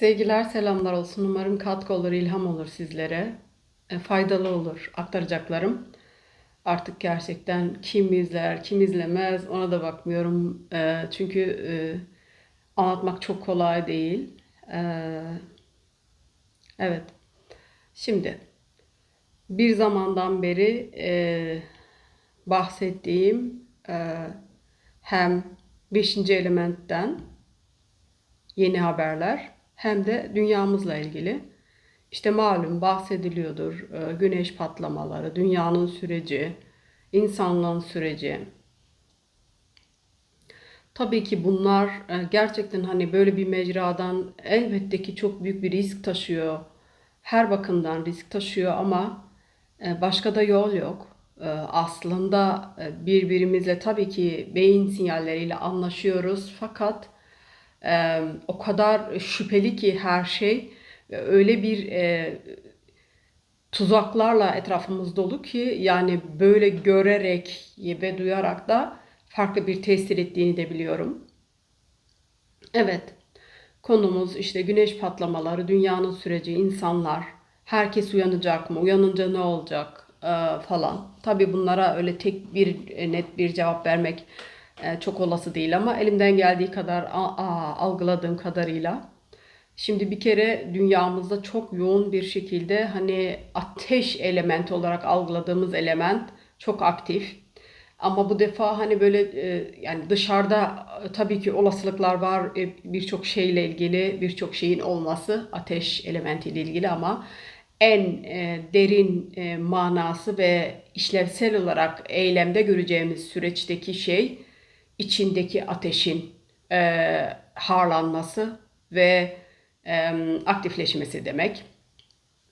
Sevgiler, selamlar olsun. Umarım katkı olur, ilham olur sizlere. E, faydalı olur aktaracaklarım. Artık gerçekten kim izler, kim izlemez ona da bakmıyorum. E, çünkü e, anlatmak çok kolay değil. E, evet. Şimdi bir zamandan beri e, bahsettiğim e, hem beşinci elementten yeni haberler hem de dünyamızla ilgili. İşte malum bahsediliyordur e, güneş patlamaları, dünyanın süreci, insanlığın süreci. Tabii ki bunlar e, gerçekten hani böyle bir mecradan elbette ki çok büyük bir risk taşıyor. Her bakımdan risk taşıyor ama e, başka da yol yok. Aslında birbirimizle tabii ki beyin sinyalleriyle anlaşıyoruz fakat e, o kadar şüpheli ki her şey öyle bir e, tuzaklarla etrafımız dolu ki yani böyle görerek ve duyarak da farklı bir tesir ettiğini de biliyorum. Evet, konumuz işte güneş patlamaları, dünyanın süreci, insanlar, herkes uyanacak mı, uyanınca ne olacak e, falan. Tabii bunlara öyle tek bir net bir cevap vermek e, çok olası değil ama elimden geldiği kadar algıladığım kadarıyla. Şimdi bir kere dünyamızda çok yoğun bir şekilde hani ateş elementi olarak algıladığımız element çok aktif. Ama bu defa hani böyle e, yani dışarıda e, tabii ki olasılıklar var birçok şeyle ilgili birçok şeyin olması ateş elementiyle ilgili ama en derin manası ve işlevsel olarak eylemde göreceğimiz süreçteki şey içindeki ateşin e, harlanması ve e, aktifleşmesi demek.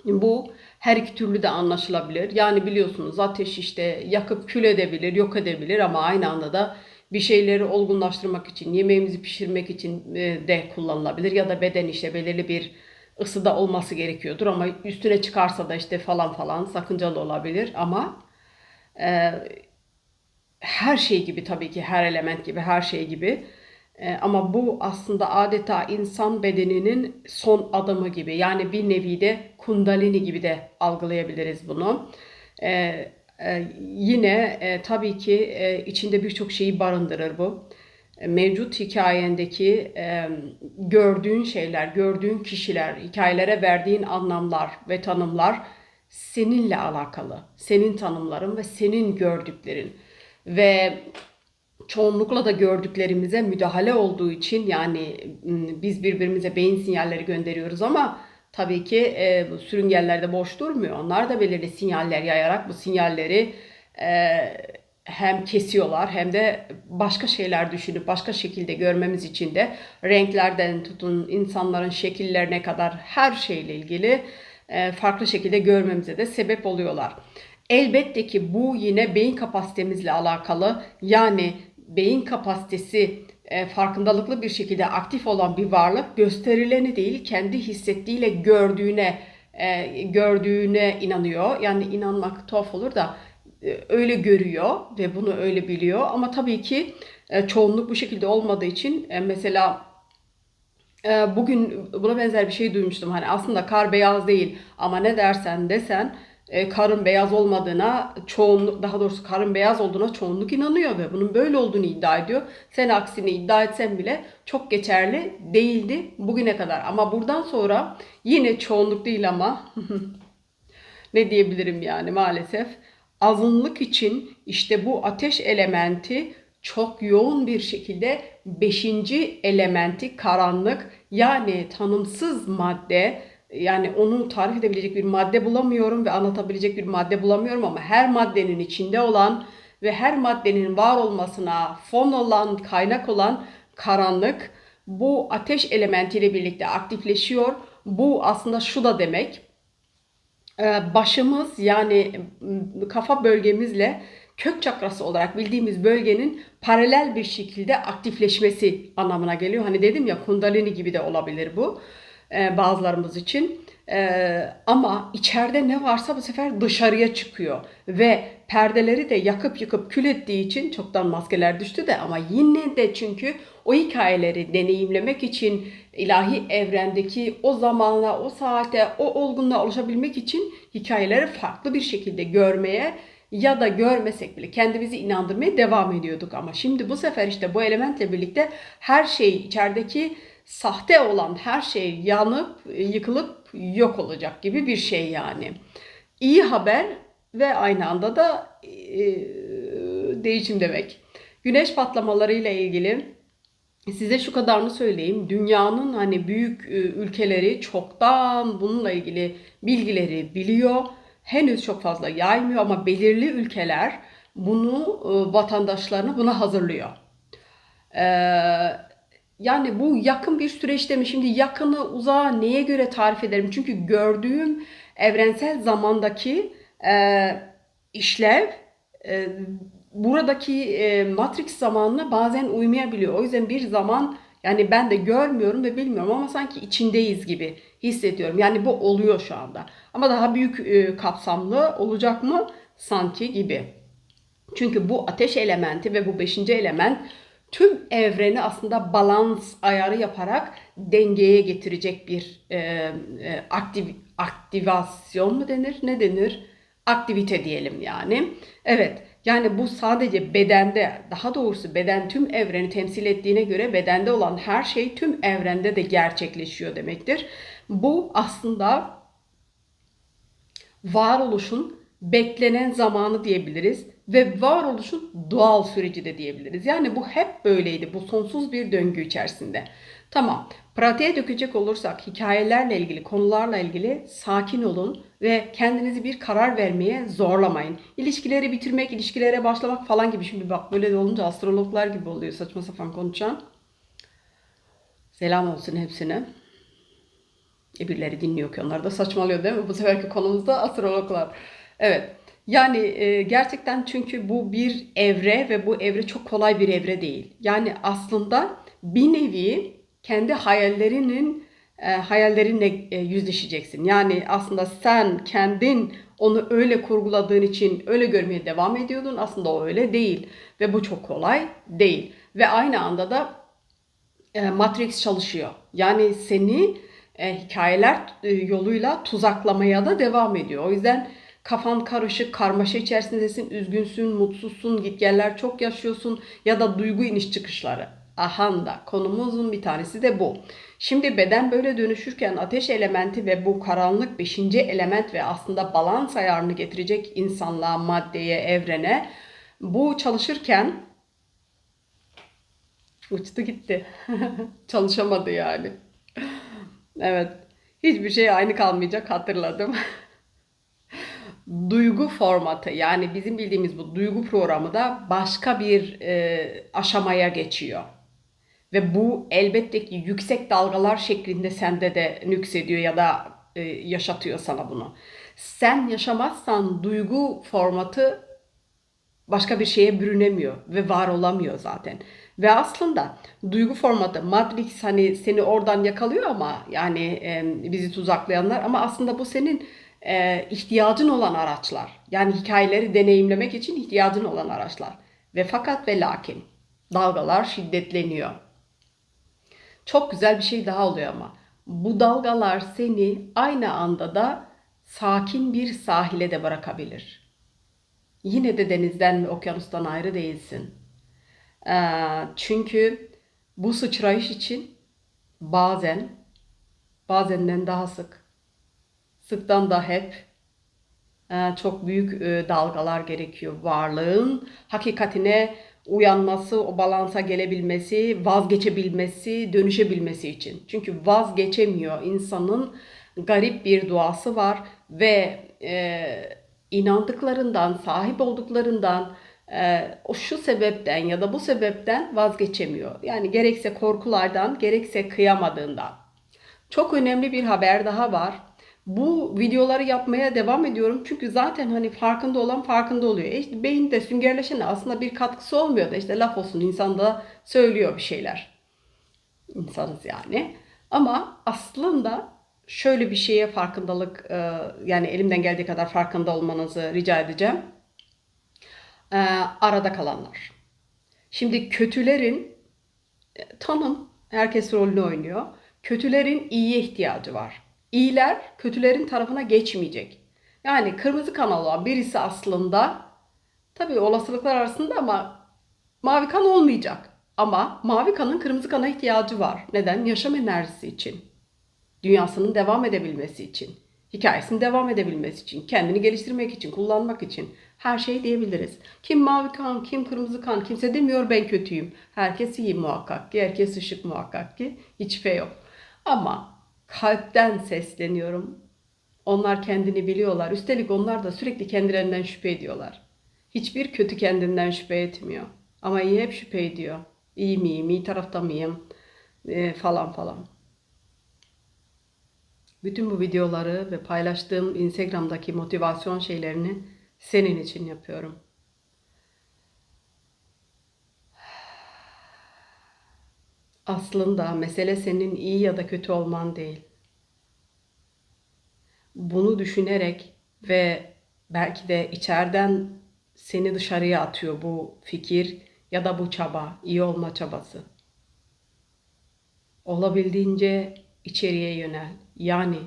Bu her iki türlü de anlaşılabilir. Yani biliyorsunuz ateş işte yakıp kül edebilir, yok edebilir ama aynı anda da bir şeyleri olgunlaştırmak için, yemeğimizi pişirmek için e, de kullanılabilir. Ya da beden işte belirli bir ısıda olması gerekiyordur ama üstüne çıkarsa da işte falan falan sakıncalı olabilir ama e, her şey gibi tabii ki her element gibi her şey gibi e, ama bu aslında adeta insan bedeninin son adımı gibi yani bir nevi de kundalini gibi de algılayabiliriz bunu. E, e, yine e, tabii ki e, içinde birçok şeyi barındırır bu. E, mevcut hikayendeki e, gördüğün şeyler, gördüğün kişiler, hikayelere verdiğin anlamlar ve tanımlar seninle alakalı. Senin tanımların ve senin gördüklerin ve çoğunlukla da gördüklerimize müdahale olduğu için yani biz birbirimize beyin sinyalleri gönderiyoruz ama tabii ki e, bu sürüngenler de boş durmuyor. Onlar da belirli sinyaller yayarak bu sinyalleri e, hem kesiyorlar hem de başka şeyler düşünüp başka şekilde görmemiz için de renklerden tutun insanların şekillerine kadar her şeyle ilgili e, farklı şekilde görmemize de sebep oluyorlar. Elbette ki bu yine beyin kapasitemizle alakalı. Yani beyin kapasitesi e, farkındalıklı bir şekilde aktif olan bir varlık gösterileni değil kendi hissettiğiyle gördüğüne e, gördüğüne inanıyor. Yani inanmak tuhaf olur da e, öyle görüyor ve bunu öyle biliyor. Ama tabii ki e, çoğunluk bu şekilde olmadığı için e, mesela e, bugün buna benzer bir şey duymuştum. Hani aslında kar beyaz değil ama ne dersen desen e, karın beyaz olmadığına çoğunluk daha doğrusu karın beyaz olduğuna çoğunluk inanıyor ve bunun böyle olduğunu iddia ediyor. Sen aksini iddia etsen bile çok geçerli değildi bugüne kadar. Ama buradan sonra yine çoğunluk değil ama ne diyebilirim yani maalesef azınlık için işte bu ateş elementi çok yoğun bir şekilde beşinci elementi karanlık yani tanımsız madde yani onu tarif edebilecek bir madde bulamıyorum ve anlatabilecek bir madde bulamıyorum ama her maddenin içinde olan ve her maddenin var olmasına fon olan, kaynak olan karanlık bu ateş elementiyle birlikte aktifleşiyor. Bu aslında şu da demek. Ee, başımız yani kafa bölgemizle kök çakrası olarak bildiğimiz bölgenin paralel bir şekilde aktifleşmesi anlamına geliyor. Hani dedim ya kundalini gibi de olabilir bu e, bazılarımız için. E, ama içeride ne varsa bu sefer dışarıya çıkıyor ve perdeleri de yakıp yıkıp kül ettiği için çoktan maskeler düştü de ama yine de çünkü o hikayeleri deneyimlemek için ilahi evrendeki o zamanla, o saate, o olgunluğa ulaşabilmek için hikayeleri farklı bir şekilde görmeye ya da görmesek bile kendimizi inandırmaya devam ediyorduk ama şimdi bu sefer işte bu elementle birlikte her şey içerideki sahte olan her şey yanıp yıkılıp yok olacak gibi bir şey yani. İyi haber ve aynı anda da e, değişim demek. Güneş patlamaları ile ilgili size şu kadarını söyleyeyim. Dünyanın hani büyük e, ülkeleri çoktan bununla ilgili bilgileri biliyor. Henüz çok fazla yaymıyor ama belirli ülkeler bunu e, vatandaşlarını buna hazırlıyor. Eee yani bu yakın bir süreçte mi? Şimdi yakını uzağa neye göre tarif ederim? Çünkü gördüğüm evrensel zamandaki e, işlev e, buradaki e, Matrix zamanına bazen uymayabiliyor. O yüzden bir zaman yani ben de görmüyorum ve bilmiyorum ama sanki içindeyiz gibi hissediyorum. Yani bu oluyor şu anda. Ama daha büyük e, kapsamlı olacak mı? Sanki gibi. Çünkü bu ateş elementi ve bu beşinci element tüm evreni aslında balans ayarı yaparak dengeye getirecek bir e, e, aktiv, aktivasyon mu denir? Ne denir? Aktivite diyelim yani. Evet. Yani bu sadece bedende, daha doğrusu beden tüm evreni temsil ettiğine göre bedende olan her şey tüm evrende de gerçekleşiyor demektir. Bu aslında varoluşun beklenen zamanı diyebiliriz ve varoluşun doğal süreci de diyebiliriz. Yani bu hep böyleydi. Bu sonsuz bir döngü içerisinde. Tamam. Pratiğe dökecek olursak hikayelerle ilgili, konularla ilgili sakin olun ve kendinizi bir karar vermeye zorlamayın. İlişkileri bitirmek, ilişkilere başlamak falan gibi. Şimdi bak böyle de olunca astrologlar gibi oluyor saçma sapan konuşan. Selam olsun hepsine. E birileri dinliyor ki onlar da saçmalıyor değil mi? Bu seferki konumuzda astrologlar. Evet. Yani e, gerçekten çünkü bu bir evre ve bu evre çok kolay bir evre değil. Yani aslında bir nevi kendi hayallerinin e, hayallerinle e, yüzleşeceksin. Yani aslında sen kendin onu öyle kurguladığın için öyle görmeye devam ediyordun. Aslında o öyle değil ve bu çok kolay değil. Ve aynı anda da e, Matrix çalışıyor. Yani seni e, hikayeler e, yoluyla tuzaklamaya da devam ediyor. O yüzden kafan karışık, karmaşa içerisindesin, üzgünsün, mutsuzsun, gitgeller çok yaşıyorsun ya da duygu iniş çıkışları. Ahanda konumuzun bir tanesi de bu. Şimdi beden böyle dönüşürken ateş elementi ve bu karanlık beşinci element ve aslında balans ayarını getirecek insanlığa, maddeye, evrene bu çalışırken uçtu gitti. Çalışamadı yani. Evet. Hiçbir şey aynı kalmayacak hatırladım. duygu formatı yani bizim bildiğimiz bu duygu programı da başka bir e, aşamaya geçiyor. Ve bu elbette ki yüksek dalgalar şeklinde sende de nüksediyor ya da e, yaşatıyor sana bunu. Sen yaşamazsan duygu formatı başka bir şeye bürünemiyor ve var olamıyor zaten. Ve aslında duygu formatı Matrix hani seni oradan yakalıyor ama yani e, bizi tuzaklayanlar ama aslında bu senin e, ihtiyacın olan araçlar. Yani hikayeleri deneyimlemek için ihtiyacın olan araçlar. Ve fakat ve lakin dalgalar şiddetleniyor. Çok güzel bir şey daha oluyor ama. Bu dalgalar seni aynı anda da sakin bir sahile de bırakabilir. Yine de denizden ve okyanustan ayrı değilsin. Ee, çünkü bu sıçrayış için bazen, bazenden daha sık sıktan da hep e, çok büyük e, dalgalar gerekiyor. Varlığın hakikatine uyanması, o balansa gelebilmesi, vazgeçebilmesi, dönüşebilmesi için. Çünkü vazgeçemiyor. insanın garip bir duası var ve e, inandıklarından, sahip olduklarından, e, o şu sebepten ya da bu sebepten vazgeçemiyor. Yani gerekse korkulardan, gerekse kıyamadığından. Çok önemli bir haber daha var bu videoları yapmaya devam ediyorum. Çünkü zaten hani farkında olan farkında oluyor. E işte beyinde süngerleşene aslında bir katkısı olmuyor da işte laf olsun insan da söylüyor bir şeyler. İnsanız yani. Ama aslında şöyle bir şeye farkındalık e, yani elimden geldiği kadar farkında olmanızı rica edeceğim. e, arada kalanlar. Şimdi kötülerin e, tanım herkes rolünü oynuyor. Kötülerin iyiye ihtiyacı var. İyiler kötülerin tarafına geçmeyecek. Yani kırmızı kan olan birisi aslında tabii olasılıklar arasında ama mavi kan olmayacak. Ama mavi kanın kırmızı kana ihtiyacı var. Neden? Yaşam enerjisi için. Dünyasının devam edebilmesi için. Hikayesinin devam edebilmesi için. Kendini geliştirmek için, kullanmak için. Her şey diyebiliriz. Kim mavi kan, kim kırmızı kan. Kimse demiyor ben kötüyüm. Herkes iyi muhakkak ki. Herkes ışık muhakkak ki. Hiç şüphe yok. Ama kalpten sesleniyorum. Onlar kendini biliyorlar. Üstelik onlar da sürekli kendilerinden şüphe ediyorlar. Hiçbir kötü kendinden şüphe etmiyor. Ama iyi hep şüphe ediyor. İyi miyim, iyi tarafta mıyım e, falan falan. Bütün bu videoları ve paylaştığım Instagram'daki motivasyon şeylerini senin için yapıyorum. Aslında mesele senin iyi ya da kötü olman değil. Bunu düşünerek ve belki de içeriden seni dışarıya atıyor bu fikir ya da bu çaba, iyi olma çabası. Olabildiğince içeriye yönel. Yani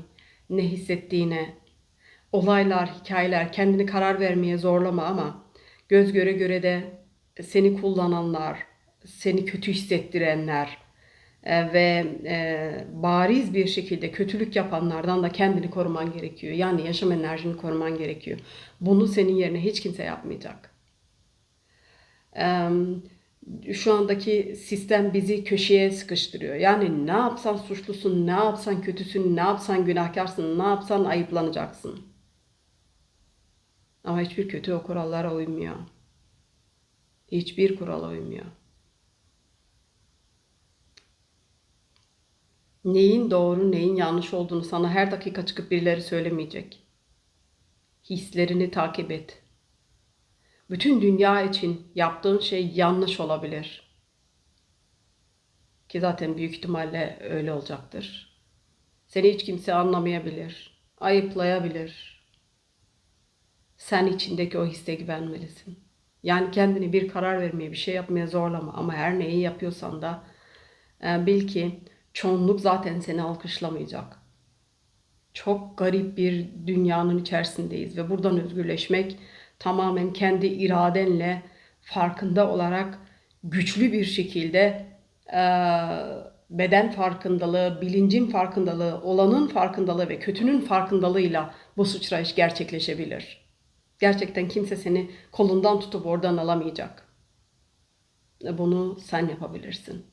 ne hissettiğine, olaylar, hikayeler kendini karar vermeye zorlama ama göz göre göre de seni kullananlar, seni kötü hissettirenler ve e, bariz bir şekilde kötülük yapanlardan da kendini koruman gerekiyor. Yani yaşam enerjini koruman gerekiyor. Bunu senin yerine hiç kimse yapmayacak. Şu andaki sistem bizi köşeye sıkıştırıyor. Yani ne yapsan suçlusun, ne yapsan kötüsün, ne yapsan günahkarsın, ne yapsan ayıplanacaksın. Ama hiçbir kötü o kurallara uymuyor. Hiçbir kurala uymuyor. Neyin doğru, neyin yanlış olduğunu sana her dakika çıkıp birileri söylemeyecek. Hislerini takip et. Bütün dünya için yaptığın şey yanlış olabilir. Ki zaten büyük ihtimalle öyle olacaktır. Seni hiç kimse anlamayabilir, ayıplayabilir. Sen içindeki o hisse güvenmelisin. Yani kendini bir karar vermeye, bir şey yapmaya zorlama ama her neyi yapıyorsan da e, bil ki çoğunluk zaten seni alkışlamayacak. Çok garip bir dünyanın içerisindeyiz ve buradan özgürleşmek tamamen kendi iradenle farkında olarak güçlü bir şekilde e, beden farkındalığı, bilincin farkındalığı, olanın farkındalığı ve kötünün farkındalığıyla bu sıçrayış gerçekleşebilir. Gerçekten kimse seni kolundan tutup oradan alamayacak. Bunu sen yapabilirsin.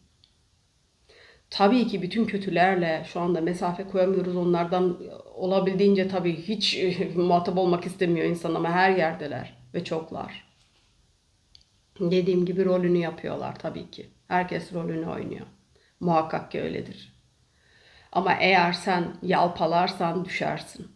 Tabii ki bütün kötülerle şu anda mesafe koyamıyoruz. Onlardan olabildiğince tabii hiç muhatap olmak istemiyor insan ama her yerdeler ve çoklar. Dediğim gibi rolünü yapıyorlar tabii ki. Herkes rolünü oynuyor. Muhakkak ki öyledir. Ama eğer sen yalpalarsan düşersin.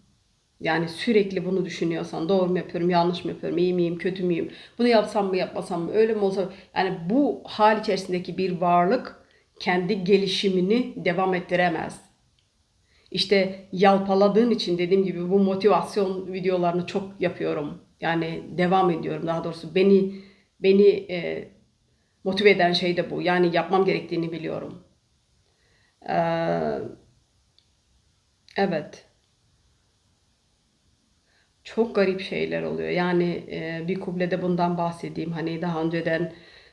Yani sürekli bunu düşünüyorsan doğru mu yapıyorum, yanlış mı yapıyorum, iyi miyim, kötü müyüm, bunu yapsam mı yapmasam mı, öyle mi olsa yani bu hal içerisindeki bir varlık kendi gelişimini devam ettiremez. İşte yalpaladığın için dediğim gibi bu motivasyon videolarını çok yapıyorum. Yani devam ediyorum daha doğrusu. Beni beni e, motive eden şey de bu. Yani yapmam gerektiğini biliyorum. Ee, evet. Çok garip şeyler oluyor. Yani e, bir kublede bundan bahsedeyim. Hani daha önceden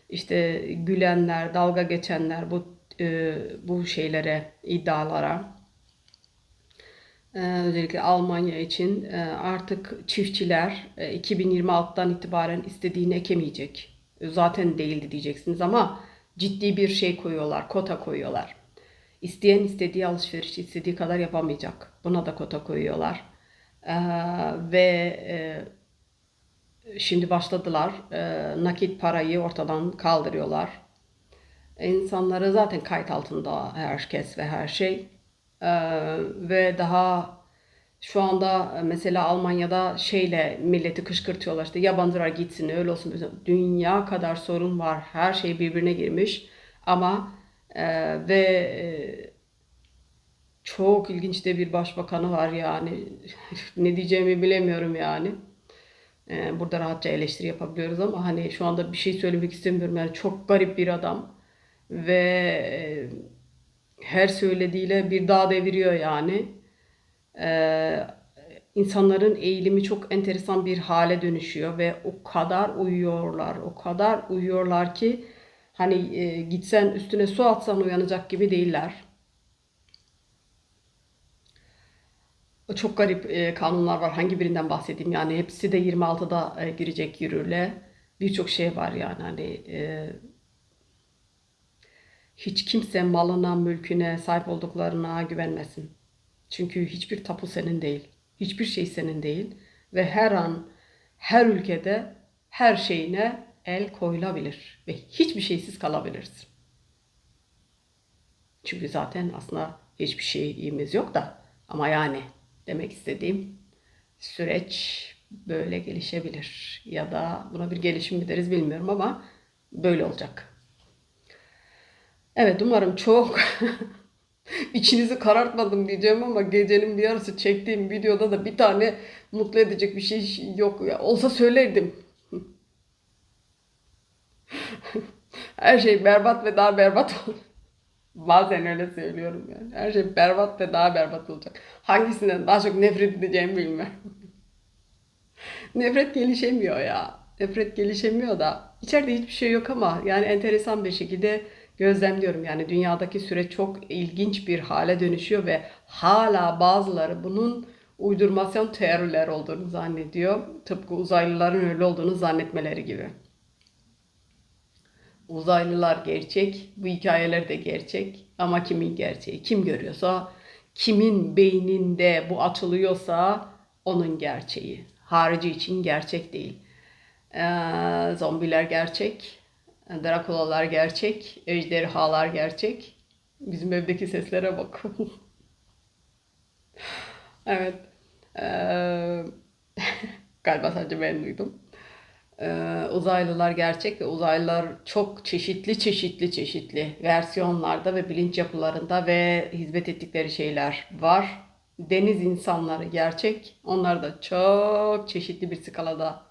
işte gülenler, dalga geçenler bu e, bu şeylere, iddialara e, özellikle Almanya için e, artık çiftçiler e, 2026'dan itibaren istediğini ekemeyecek. Zaten değildi diyeceksiniz ama ciddi bir şey koyuyorlar, kota koyuyorlar. İsteyen istediği alışveriş istediği kadar yapamayacak. Buna da kota koyuyorlar. Ee, ve e, şimdi başladılar. E, nakit parayı ortadan kaldırıyorlar. İnsanları zaten kayıt altında herkes ve her şey. Ee, ve daha şu anda mesela Almanya'da şeyle milleti kışkırtıyorlar işte yabancılar gitsin öyle olsun. Dünya kadar sorun var. Her şey birbirine girmiş. Ama e, ve e, çok ilginç de bir başbakanı var yani. ne diyeceğimi bilemiyorum yani. Ee, burada rahatça eleştiri yapabiliyoruz ama hani şu anda bir şey söylemek istemiyorum. Yani çok garip bir adam ve e, her söylediğiyle bir dağ deviriyor yani. Ee, insanların eğilimi çok enteresan bir hale dönüşüyor ve o kadar uyuyorlar, o kadar uyuyorlar ki hani e, gitsen üstüne su atsan uyanacak gibi değiller. Çok garip e, kanunlar var. Hangi birinden bahsedeyim? Yani hepsi de 26'da e, girecek yürürlüğe. Birçok şey var yani hani e, hiç kimse malına, mülküne, sahip olduklarına güvenmesin. Çünkü hiçbir tapu senin değil. Hiçbir şey senin değil. Ve her an, her ülkede her şeyine el koyulabilir. Ve hiçbir şeysiz kalabilirsin. Çünkü zaten aslında hiçbir şeyimiz yok da. Ama yani demek istediğim süreç böyle gelişebilir. Ya da buna bir gelişim mi deriz bilmiyorum ama böyle olacak. Evet umarım çok içinizi karartmadım diyeceğim ama gecenin bir yarısı çektiğim videoda da bir tane mutlu edecek bir şey yok. Ya, olsa söylerdim. Her şey berbat ve daha berbat olur. Bazen öyle söylüyorum yani. Her şey berbat ve daha berbat olacak. Hangisinden daha çok nefret edeceğimi bilmem. nefret gelişemiyor ya. Nefret gelişemiyor da. İçeride hiçbir şey yok ama yani enteresan bir şekilde gözlemliyorum. Yani dünyadaki süreç çok ilginç bir hale dönüşüyor ve hala bazıları bunun uydurmasyon teoriler olduğunu zannediyor. Tıpkı uzaylıların öyle olduğunu zannetmeleri gibi. Uzaylılar gerçek, bu hikayeler de gerçek ama kimin gerçeği? Kim görüyorsa, kimin beyninde bu açılıyorsa onun gerçeği. Harici için gerçek değil. Ee, zombiler gerçek, Drakulalar gerçek, ejderhalar gerçek. Bizim evdeki seslere bak. evet. Ee, galiba sadece ben duydum. Ee, uzaylılar gerçek ve uzaylılar çok çeşitli çeşitli çeşitli versiyonlarda ve bilinç yapılarında ve hizmet ettikleri şeyler var. Deniz insanları gerçek. Onlar da çok çeşitli bir skalada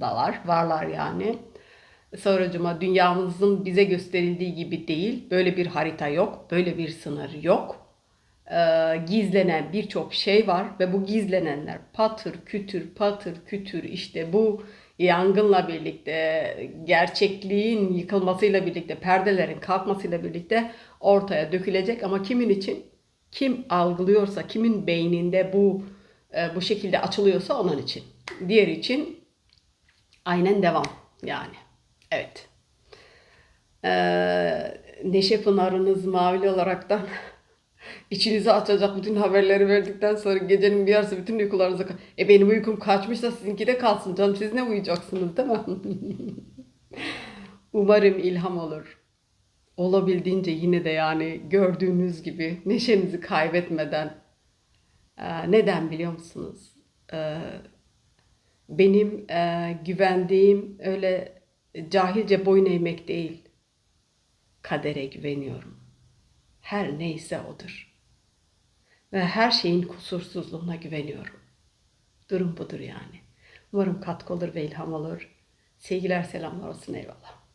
dalar, varlar yani. Sonracıma dünyamızın bize gösterildiği gibi değil. Böyle bir harita yok, böyle bir sınır yok. Ee, gizlenen birçok şey var ve bu gizlenenler patır kütür patır kütür işte bu yangınla birlikte, gerçekliğin yıkılmasıyla birlikte, perdelerin kalkmasıyla birlikte ortaya dökülecek ama kimin için? Kim algılıyorsa, kimin beyninde bu e, bu şekilde açılıyorsa onun için. Diğer için aynen devam yani. Evet. Ee, Neşe Pınarınız Mavili olaraktan içinize açacak bütün haberleri verdikten sonra gecenin bir yarısı bütün uykularınızı... E benim uykum kaçmışsa sizinki de kalsın canım. Siz ne uyuyacaksınız değil mi? Umarım ilham olur. Olabildiğince yine de yani gördüğünüz gibi neşenizi kaybetmeden. Ee, neden biliyor musunuz? Ee, benim e, güvendiğim öyle cahilce boyun eğmek değil. Kadere güveniyorum. Her neyse odur. Ve her şeyin kusursuzluğuna güveniyorum. Durum budur yani. Umarım katkı olur ve ilham olur. Sevgiler selamlar olsun eyvallah.